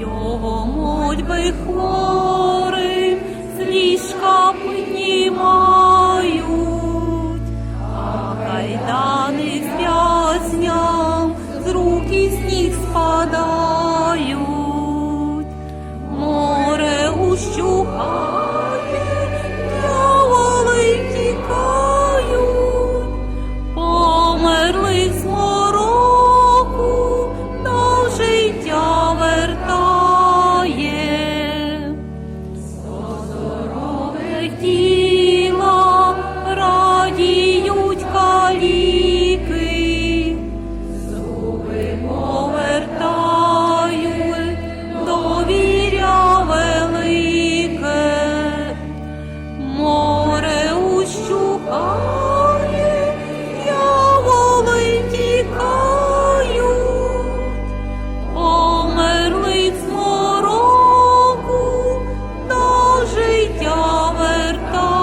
його мольби хворих з ліжка піднімають, а кайдани з в'язням з рук і з ніг спадають.